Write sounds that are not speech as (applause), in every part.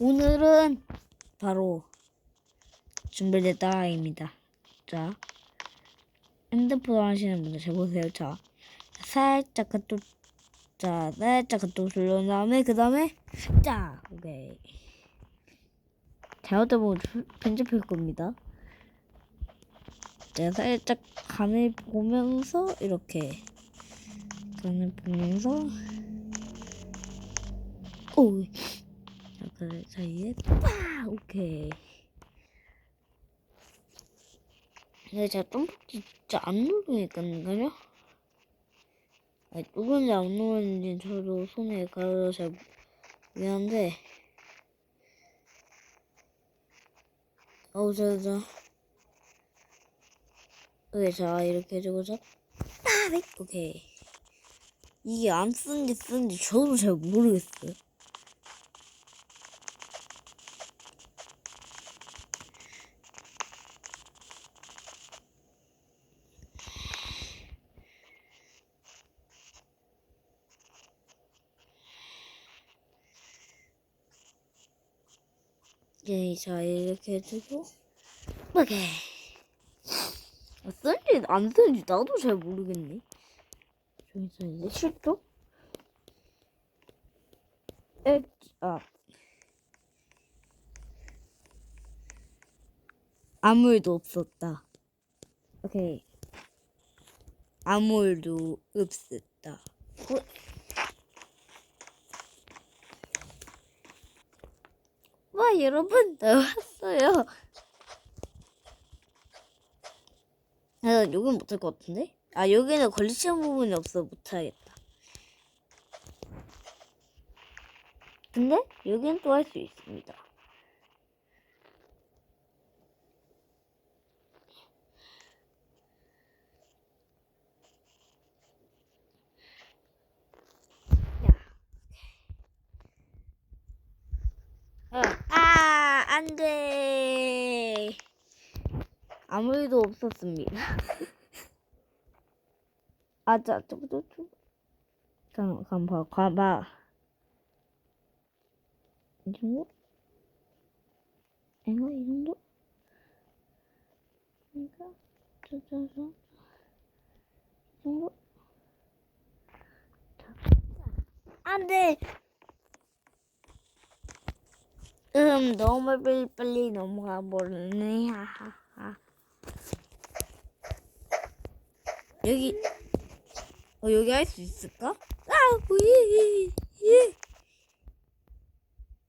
오늘은 바로 준비됐다입니다. 자, 핸드폰 하시는 분들 잘 보세요. 자, 살짝 그쪽, 자, 살짝 그쪽 돌려온 다음에 그 다음에 자, 오케이. 잘못해보면 편집할 겁니다. 제가 살짝 간을 보면서 이렇게 간을 보면서 오, 그 사이에 빠, 오케이. 근데 제가 점프키 진짜 안 누르니까요. 아니, 누르는지 안 누르는지 저도 손에 가려서 잘 미안한데. 어우, 저, 저. 오케이, 자, 이렇게 해주고, 자. 아, 네. 오케이. 이게 안 쓰는지 쓰는지 저도 잘 모르겠어요. 예, 자, 이렇게 해주고, 오케이. 아, 쓰는지 안 쓰는지 나도 잘 모르겠네. 이제 실도? 에, 아. 아무 일도 없었다. 오케이. 아무 일도 없었다. 어? 와, 여러분, 나왔어요. 아, 여긴 못할 것 같은데? 아, 여기는 걸리시는 부분이 없어. 못하겠다. 근데, 여긴 또할 수 있습니다. 어. 아, 안 돼. 아무 일도 없었습니다. (laughs) 아, 자, 저, 저, 저. 잠깐, 잠깐, 봐, 봐 봐. 이 정도? 이거, 이 정도? 이거, 저, 저, 저. 이 정도? 자. 안 돼! 음, 너무 빨리, 빨리 넘어가 버리네, 하하하. 여기, 어, 여기 할 수 있을까? 아, 예, 예.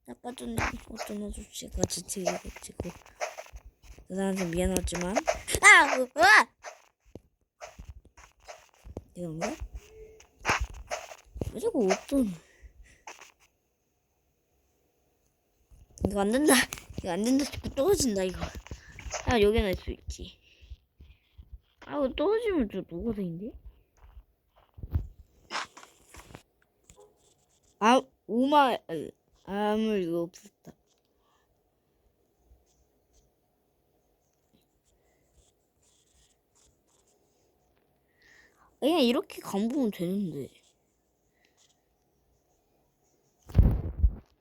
아까 전에 어떤 아저씨가 지치게 지고 그 사람한테 미안하지만 아! 으, 아! 이건가? 왜 자꾸 어떤 이거 안 된다. (laughs) 이거 안 된다 자꾸 떨어진다 이거. 아 여기는 할수 있지. 아 이거 떨어지면 저 되는데? 아 우마 아무 일도 없었다. 그냥 이렇게 간보면 되는데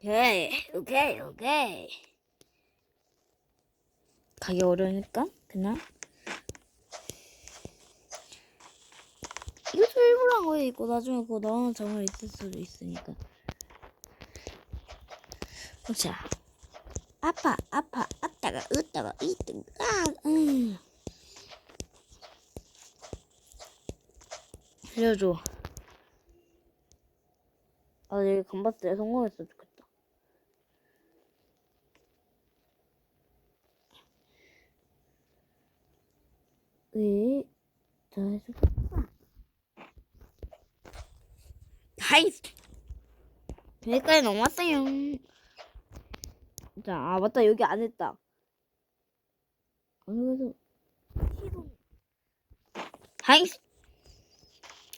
오케이 오케이 오케이. 가기 어려우니까 그냥. 이것도 일부러 한 거에 있고 나중에 그거 나오는 장면 있을 수도 있으니까. 자. 아파 아파 아따가 으따가 이ตึ아 음. 알려줘. 아 여기 감바스에 성공했으면 좋겠다 왜? 자 해줘 하이스. 여기까지 넘었어요. 자, 아 맞다. 여기 안 했다. 어디서 하이스.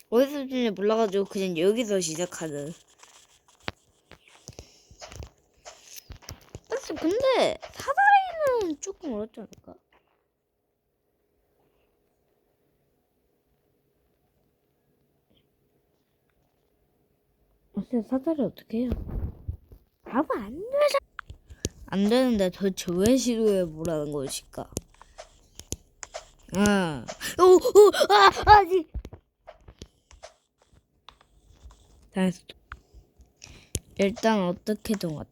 어디서 지인지 몰라가지고 그냥 여기서 시작하는. 근데 사다리는 조금 어렵지 않을까? 근데 사다리 어떻게 해요? 아무 안 되잖아. 안 되는데 도대체 왜 시도해 보라는 것일까? 아, 오, 오, 아, 아직. 다시 일단 어떻게든 왔다.